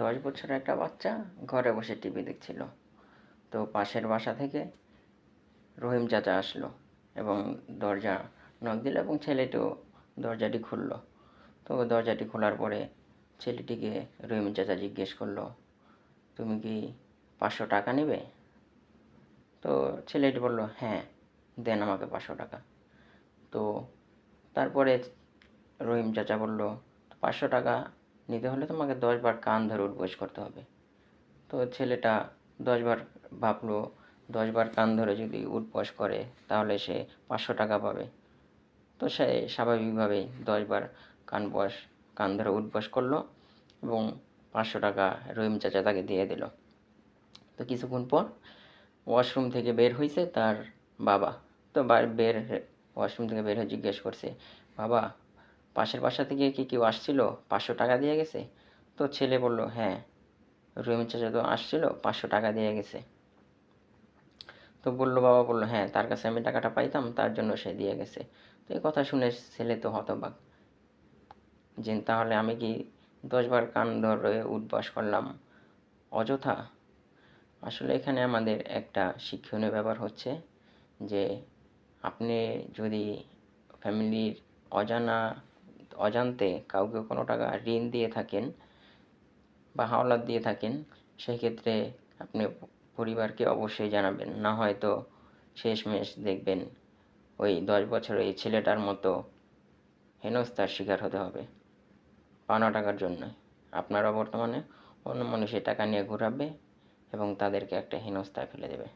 দশ বছরের একটা বাচ্চা ঘরে বসে টিভি দেখছিল। তো পাশের বাসা থেকে রহিম চাচা আসলো এবং দরজা নক দিল এবং ছেলেটিও দরজাটি খুললো। তো দরজাটি খোলার পরে ছেলেটিকে রহিম চাচা জিজ্ঞেস করল, তুমি কি পাঁচশো টাকা নেবে? তো ছেলেটি বলল হ্যাঁ দেন আমাকে পাঁচশো টাকা। তো তারপরে রহিম চাচা বলল, পাঁচশো টাকা নিতে হলে তোমাকে দশবার কান ধরে উঠবোস করতে হবে। তো ছেলেটা দশবার ভাবলো দশবার কান ধরে যদি উঠবোস করে, তাহলে সে পাঁচশো টাকা পাবে। তো সে স্বাভাবিকভাবেই দশবার কান বস, কান ধরে উঠবোস করল এবং পাঁচশো টাকা রহিম চাচা তাকে দিয়ে দিল। তো কিছুক্ষণ পর ওয়াশরুম থেকে বের হয়েছে তার বাবা। তো বের ওয়াশরুম থেকে বের হয়ে জিজ্ঞেস করছে, বাবা পাশের বাসা থেকে কি কেউ আসছিল? পাঁচশো টাকা দিয়ে গেছে? তো ছেলে বলল হ্যাঁ রহিম চাচা তো আসছিল, পাঁচশো টাকা দিয়ে গেছে। তো বলল, বাবা বলল হ্যাঁ তার কাছে আমি টাকাটা পাইতাম, তার জন্য সে দিয়ে গেছে। তো এই কথা শুনে ছেলে তো হতবাক। যে তাহলে আমি কি দশবার কান ধরে উঠবাস করলাম? অযথা। আসলে এখানে আমাদের একটা শিক্ষণীয় ব্যাপার হচ্ছে যে, আপনি যদি ফ্যামিলির অজানা অজান্তে কাউকে কোনো টাকা ঋণ দিয়ে থাকেন বা হাওলাত দিয়ে থাকেন সেই ক্ষেত্রে আপনি পরিবারকে অবশ্যই জানাবেন। না হয়তো শেষমেশ দেখবেন ওই দশ বছরের এই ছেলেটার মতো হেনস্থার শিকার হতে হবে পাওনা টাকার জন্য। আপনারা বর্তমানে অন্য মানুষের টাকা নিয়ে ঘোরাবে এবং তাদেরকে একটা হেনস্থায় ফেলে দেবে।